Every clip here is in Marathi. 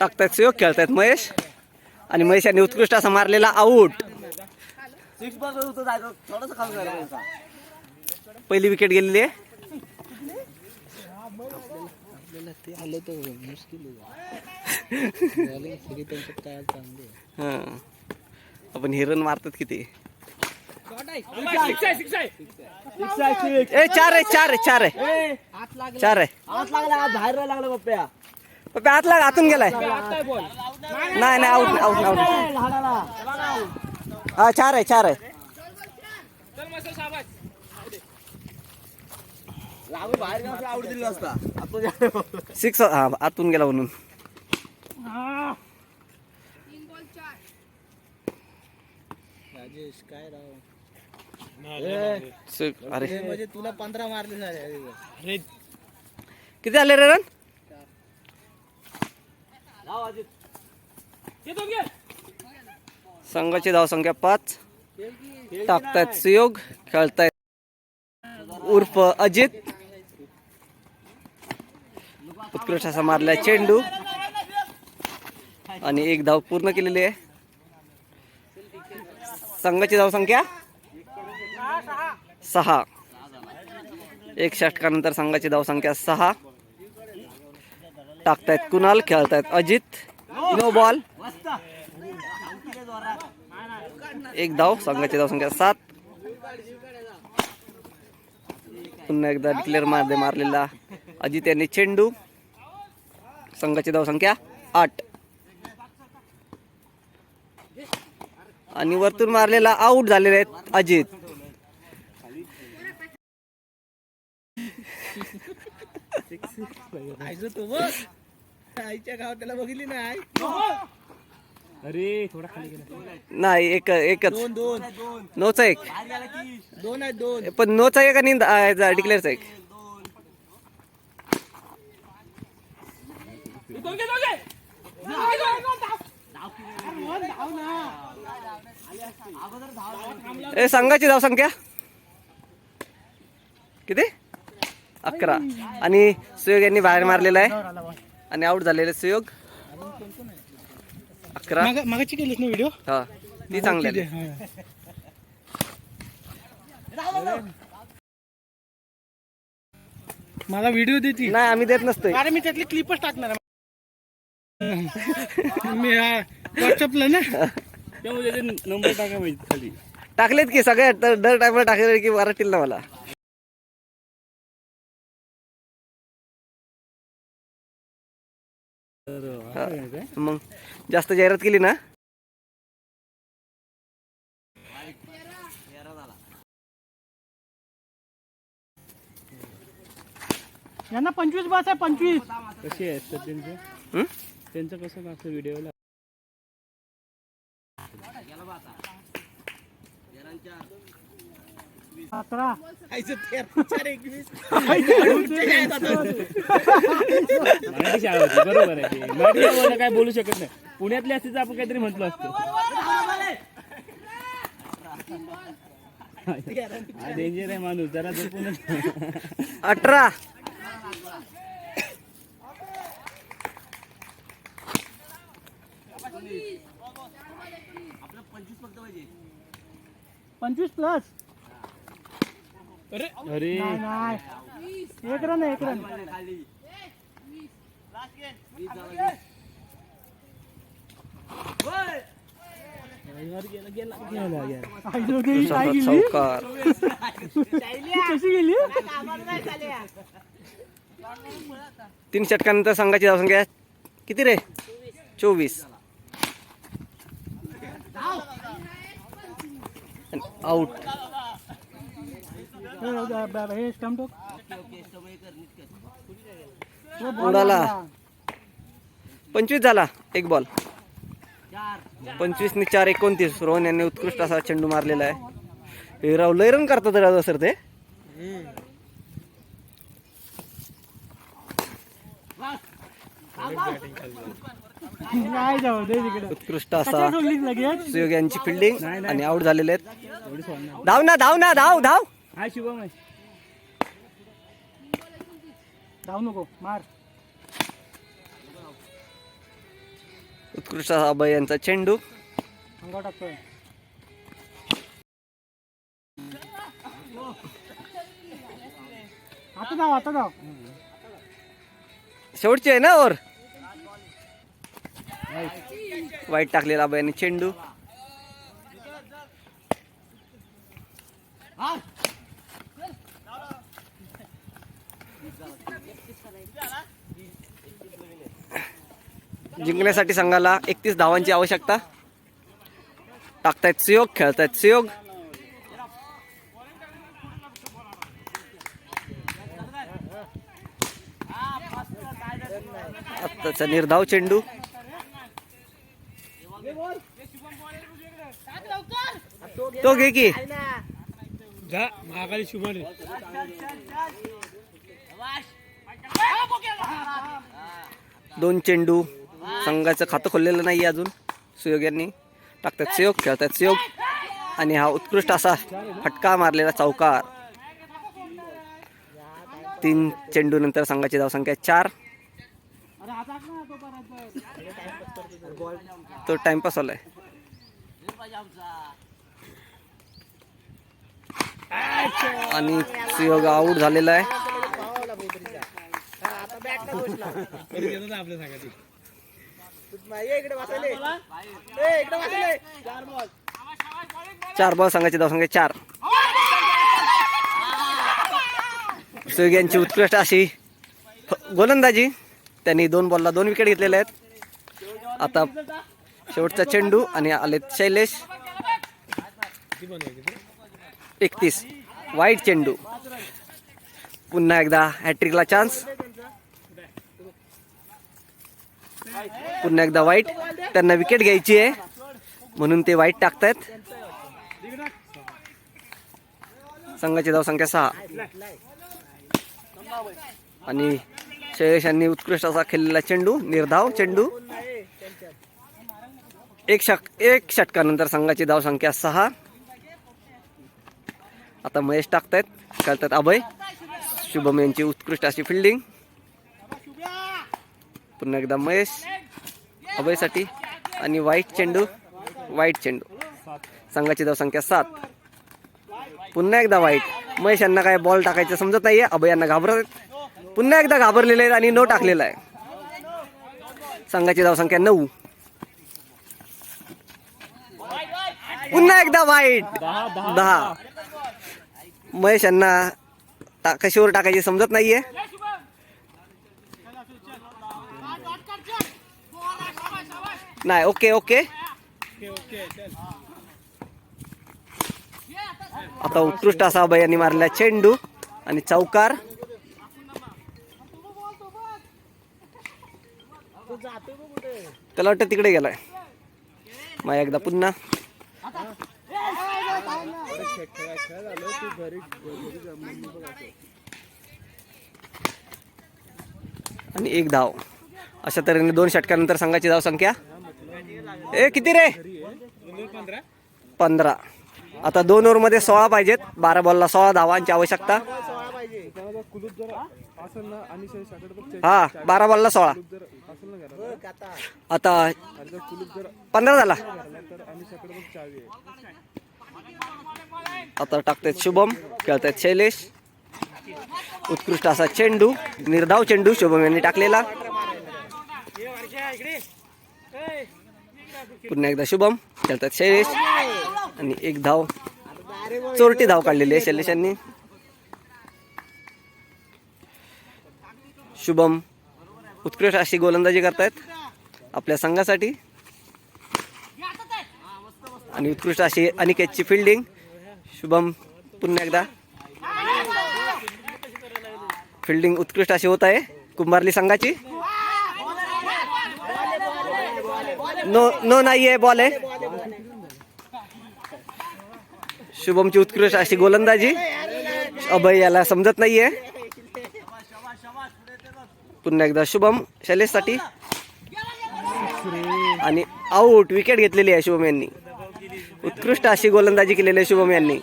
टाकतायत सुयोग खेळतायत महेश आणि महेश यांनी उत्कृष्ट असा मारलेला आऊट. पहिली विकेट गेलेली आहे हा. आपण हिरण मारतात किती? ए चार आहे चार आहे चार आहे. चार आहे. आत लागला बाहेर नाही लागला पप्प्या. पप्पा आतला आतून गेलाय. नाही नाही आऊट आऊट आऊट हा चार आहे चार आहे. सिक्स हा आतून गेला म्हणून. राजेश काय राव? अरे. म्हणजे तुला पंधरा मारले झाले किती झाले रे रन? संघाची धावसंख्या पाच. टाकतायत सुयोग खेळतायत उर्फ अजित. उत्कृष्ट असा मारलाय चेंडू. आणि एक धाव पूर्ण केलेली आहे. संघाची धावसंख्या सहा. एक षटकानंतर संघाची धावसंख्या सहा. टाकतायत कुणाल खेळतायत अजित. नो बॉल एक धाव संघाची धावसंख्या सात. पुन्हा एकदा डिक्लेअरमध्ये मारलेला अजित यांनी चेंडू. संघाची धावसंख्या आठ. आणि वरतून मारलेला आऊट झालेले आहेत अजित. आयचं तो बघ आईच्या गावात त्याला बघितली नाही अरे थोडा खाली गेला. नाही एक एकच. दोन दोन. नोचा एक. दोन आहेत दोन. पण नोचा एक आणि डिक्लेअरचा एक. ए संघाची धावसंख्या किती? अकरा. आणि सुयोग यांनी बाहेर मारलेला आहे. आणि आऊट झालेले सुयोग. अकरा. मागाची केलीस ना व्हिडिओ हा ती चांगली. मला व्हिडिओ देते नाही आम्ही देत नसतोय. अरे मी त्यातली क्लिपच टाकणार. मी व्हॉट्सअपला ना? त्यामुळे त्याचे नंबर टाका पाहिजे खाली. टाकलेत की सगळ्या तर दर टायमाला टाकले की वाटतील ना मला. मग जास्त जाहिरात केली ना? यांना पंचवीस बस आहे पंचवीस. कसे आहेत त्यांचे हं? त्यांचं कसं असं व्हिडिओला सतरा. आईचं तेरा चार एकवीस. मराठी शाळा होती बरोबर आहे. ते. मराठी शाळेवाला काय बोलू शकत नाही. पुण्यातले असते तर आपण काहीतरी म्हटलं असतं. डेंजर आहे माणूस जरा जपूनच अठरा. पंचवीस प्लस. अरे. अरे. एक रन एक रन. चौकार. कशी गेली? तीन षटकानंतर संघाची धावसंख्या किती रे? चोवीस. आऊट हे उडाला. पंचवीस झाला एक बॉल पंचवीस नि चार एकोणतीस. रोहन यांनी उत्कृष्ट असा चेंडू मारलेला आहे. हे राव लय रन करतात राव सर ते. नाही जाऊ दे तिकडे. उत्कृष्ट असा लगेच? सुयोग यांची फिल्डिंग आणि आउट झालेले आहेत. धाव ना धाव ना धाव धाव. हा शुभम आहे. जाऊ नको मार. उत्कृष्ट असा अभय यांचा चेंडू. टाकतोय. आता जाऊ आता जाऊ शेवटची आहे ना और वाईट टाकलेला अभय चेंडू. जिंकण्यासाठी संघाला एकतीस धावांची आवश्यकता. टाकतायत सुयोग खेळतायत सुयोग. आत्ताचा निर्धाव चेंडू. तो घे की. जा महाकाली शुभम दोन चेंडू. संघाचं खातं खोललेलं नाही अजून. सुयोग यांनी टाकतात सुयोग खेळतात सुयोग. आणि हा उत्कृष्ट असा फटका मारलेला चौकार. तीन चेंडू नंतर संघाची धावसंख्या चार. तो टाइमपास आलाय आणि सुयोग आऊट झालेला आहे. चार बॉल सांगायचे बॉल सांगायचे चार. सुयोग यांची उत्कृष्ट अशी गोलंदाजी. त्यांनी दोन बॉलला दोन विकेट घेतलेले आहेत. आता शेवटचा चेंडू आणि आलेत शैलेश. एकतीस. वाईट चेंडू. पुन्हा एकदा हॅट्रिकला चान्स पुन्हा एकदा वाईट. त्यांना विकेट घ्यायची आहे. म्हणून ते वाईट टाकतायत. संघाची धावसंख्या सहा. आणि शैलेश यांनी उत्कृष्ट असा खेळलेला चेंडू निर्धाव चेंडू. एक षट एक षटकानंतर संघाची धावसंख्या सहा. आता महेश टाकतायत. करतात अभय. शुभम यांची उत्कृष्ट अशी फिल्डिंग पुन्हा एकदा महेश. अभयसाठी. आणि वाईट चेंडू. वाईट चेंडू. संघाची धावसंख्या सात. पुन्हा एकदा वाईट महेश यांना काय बॉल टाकायचं समजत नाहीये. अभय यांना घाबरत पुन्हा एकदा घाबरलेले आहेत आणि नो टाकलेला आहे. संघाची धावसंख्या नऊ. पुन्हा एकदा वाईट दहा. महेश यांना टा कशीवर टाकायची समजत नाहीये. नाही ओके ओके. आता उत्कृष्ट असा अभय यांनी मारला चेंडू आणि चौकार. त्याला वाटतं तिकडे गेलाय. मग एकदा पुन्हा. आणि एक धाव. अशा तऱ्हेने दोन षटकानंतर संघाची धाव संख्या. ए किती रे? पंधरा. आता दोन ओव्हरमध्ये सोळा पाहिजेत. बारा बॉलला सोळा धावांची आवश्यकता. हा बारा बॉलला सोळा. आता पंधरा झाला. आता टाकतायत शुभम खेळतायत शैलेश. उत्कृष्ट असा चेंडू निर्धाव चेंडू शुभम यांनी टाकलेला. पुन्हा एकदा शुभम खेळतात शैलेश. आणि एक धाव चोरटी धाव काढलेली आहे शैलेश यांनी. शुभम उत्कृष्ट अशी गोलंदाजी करतायत आपल्या संघासाठी. आणि उत्कृष्ट अशी अनिकेतची फिल्डिंग शुभम पुन्हा एकदा. फिल्डिंग उत्कृष्ट अशी होत आहे. कुंभारली संघाची. नो नो नाहीये बॉल आहे. शुभमची उत्कृष्ट अशी गोलंदाजी. अभय याला समजत नाहीये. पुन्हा एकदा शुभम शैलेशसाठी. आणि आऊट विकेट घेतलेली आहे शुभम यांनी. उत्कृष्ट अशी गोलंदाजी केलेली आहे शुभम यांनी.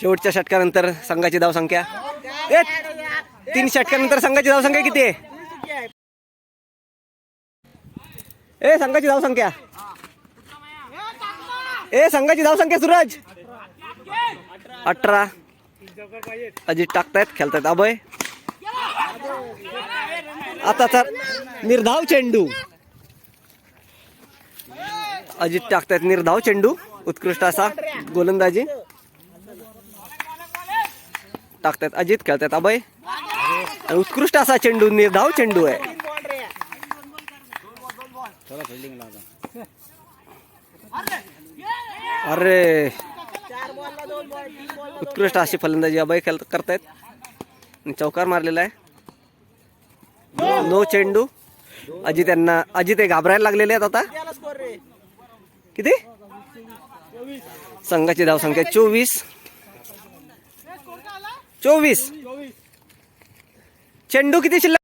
शेवटच्या षटकानंतर संघाची धावसंख्या. तीन षटकानंतर संघाची धावसंख्या किती आहे? ए संघाची धावसंख्या. ए संघाची धावसंख्या सूरज. अठरा. अजित टाकतायत खेळतायत. अभय. आता तर निर्धाव चेंडू. अजित टाकतायत निर्धाव चेंडू. उत्कृष्ट असा गोलंदाजी. टाकतायत अजित खेळतायत अभय. उत्कृष्ट असा चेंडू निर्धाव चेंडू आहे. अरे. उत्कृष्ट अशी फलंदाजी अभय खेळ करतायत. चौकार मारलेला आहे. नो चेंडू. अजित यांना अजित हे घाबरायला लागलेले आहेत आता. किती? संघाची धावसंख्या चोवीस. चोवीस. चेंडू किती शिल्लक?